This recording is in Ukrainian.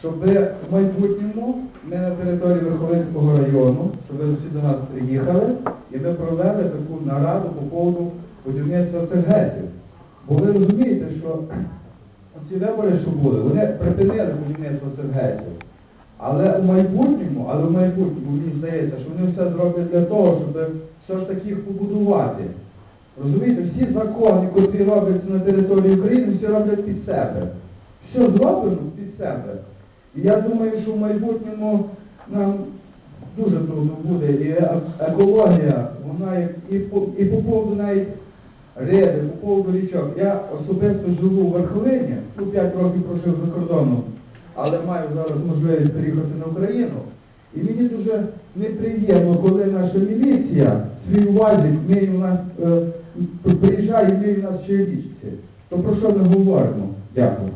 щоб в майбутньому ми на території Верховинського району, щоб ви всі до нас приїхали, і ми провели таку нараду по поводу будівництва цих гетів. Бо ви розумієте, що ці вибори, що були, вони припинили будівництво цих гетів. Але у майбутньому, але в майбутньому мені здається, що вони все зроблять для того, щоб все ж таки їх побудувати. Розумієте, всі закони, які робляться на території України, всі роблять під себе. Все зроблено під себе. І я думаю, що в майбутньому нам дуже трудно буде. І екологія, вона і по, і по поводу навіть риби, по поводу річок. Я особисто живу в Верховині, тут 5 років прожив за кордоном, але маю зараз можливість переїхати на Україну. І мені дуже неприємно, коли наша міліція свій миє у нас, е, приїжджає і миє у нас ще річці. То про що ми говоримо? Дякую.